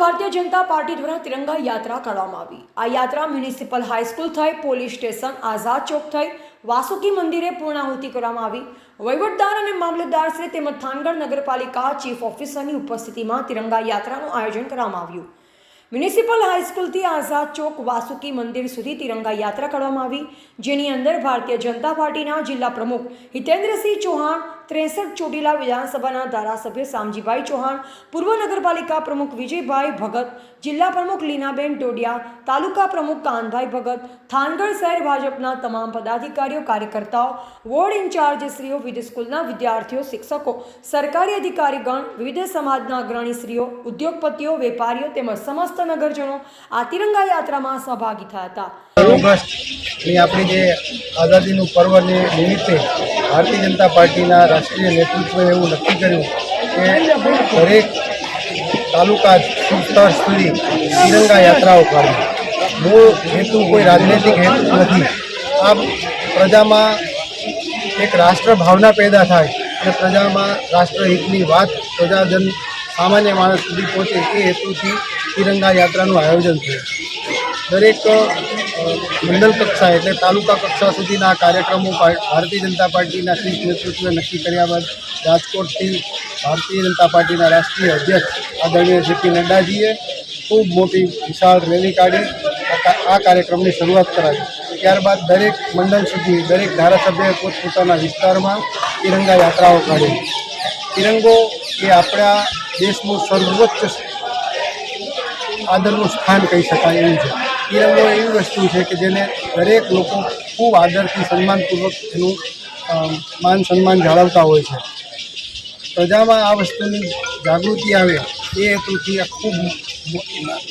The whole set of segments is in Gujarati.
ભારતીય જનતા પાર્ટી દ્વારા તિરંગા યાત્રા કરવામાં આવી. આ યાત્રા મ્યુનિસિપલ હાઈસ્કૂલ થઈ, પોલીસ સ્ટેશન, આઝાદ ચોક થઈ, વાસુકી મંદિરે પૂર્ણાહુતિ કરવામાં આવી. વહીવટદાર અને મામલતદાર શ્રી તેમજ થાનગઢ નગરપાલિકા ચીફ ઓફિસરની ઉપસ્થિતિમાં તિરંગા યાત્રાનું આયોજન કરવામાં આવ્યું. મ્યુનિસિપલ હાઈસ્કૂલથી આઝાદ ચોક, વાસુકી મંદિર સુધી તિરંગા યાત્રા કરવામાં આવી, જેની અંદર ભારતીય જનતા પાર્ટીના જિલ્લા પ્રમુખ હિતેન્દ્રસિંહ ચૌહાણ ત્રેસઠ ચોટીલા વિધાનસભાના ધારાસભ્ય શામજીભાઈ ચૌહાણ, પૂર્વ નગરપાલિકા પ્રમુખ વિજયભાઈ ભગત, જિલ્લા પ્રમુખ લીનાબેન ટોડિયા તાલુકા પ્રમુખ કાનભાઈ ભગત, થાનગઢ શહેર ભાજપના તમામ પદાધિકારીઓ, કાર્યકર્તાઓ, વોર્ડ ઇન્ચાર્જશ્રીઓ, વિવિધ સ્કૂલના વિદ્યાર્થીઓ, શિક્ષકો, સરકારી અધિકારીગણ, વિવિધ સમાજના અગ્રણીશ્રીઓ, ઉદ્યોગપતિઓ, વેપારીઓ તેમજ સમસ્ત નગરજનો આ તિરંગા યાત્રામાં સહભાગી થયા હતા. ઓગસ્ટની આપણી જે આઝાદીનું પર્વને નિમિત્તે ભારતીય જનતા પાર્ટીના રાષ્ટ્રીય નેતૃત્વએ એવું નક્કી કર્યું કે દરેક તાલુકા સ્તર સુધી તિરંગા યાત્રાઓ કાઢવી. મૂળ હેતુ કોઈ રાજનૈતિક હેતુ નથી. આ પ્રજામાં એક રાષ્ટ્ર ભાવના પેદા થાય અને પ્રજામાં રાષ્ટ્રહિતની વાત પ્રજાજન સામાન્ય માણસ સુધી પહોંચે એ હેતુથી તિરંગા યાત્રાનું આયોજન થયું. દરેક મંડલ કક્ષા એટલે તાલુકા કક્ષા સુધીના કાર્યક્રમો ભારતીય જનતા પાર્ટીના શીર્ષ નેતૃત્વે નક્કી કર્યા બાદ રાજકોટથી ભારતીય જનતા પાર્ટીના રાષ્ટ્રીય અધ્યક્ષ આદરણીય જેપી નડ્ડાજીએ ખૂબ મોટી વિશાળ રેલી કાઢી આ કાર્યક્રમની શરૂઆત કરાવી. ત્યારબાદ દરેક મંડળ સુધી દરેક ધારાસભ્યએ પોતપોતાના વિસ્તારમાં તિરંગા યાત્રાઓ કાઢી. તિરંગો એ આપણા દેશનું સર્વોચ્ચ આદરનું સ્થાન કહી શકાય એવું છે. તિરંગો એવી વસ્તુ છે કે જેને દરેક લોકો ખૂબ આદરથી સન્માનપૂર્વક એનું માન સન્માન જાળવતા હોય છે. પ્રજામાં આ વસ્તુની જાગૃતિ આવે એ હેતુથી આ ખૂબ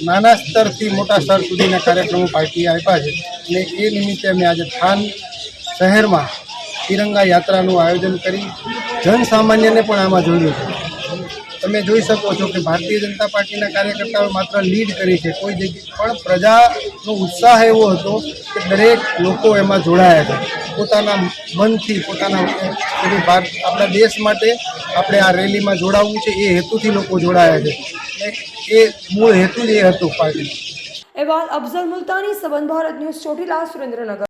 નાના સ્તરથી મોટા સ્તર સુધીના કાર્યક્રમો પાર્ટીએ આપ્યા છે. અને એ નિમિત્તે અમે આજે થાન શહેરમાં તિરંગા યાત્રાનું આયોજન કરી જનસામાન્યને પણ આમાં જોડ્યું છે. તમે જોઈ શકો છો કે ભારતીય જનતા પાર્ટીના કાર્યકર્તાઓ માત્ર લીડ કરી છે. કોઈ જગ્યાએ પણ પ્રજાનો ઉત્સાહ એવો હતો કે દરેક લોકો એમાં જોડાયા છે પોતાના મનથી, પોતાના ભારત આપણા દેશ માટે આપણે આ રેલીમાં જોડાવવું છે, એ હેતુથી લોકો જોડાયા છે. એ મૂળ હેતુ જ એ હતું પાર્ટીનો. અહેવાલ અફઝલ મુલતાની, સંબંધ ભારત ન્યૂઝ ચોટીલા, સુરેન્દ્રનગર.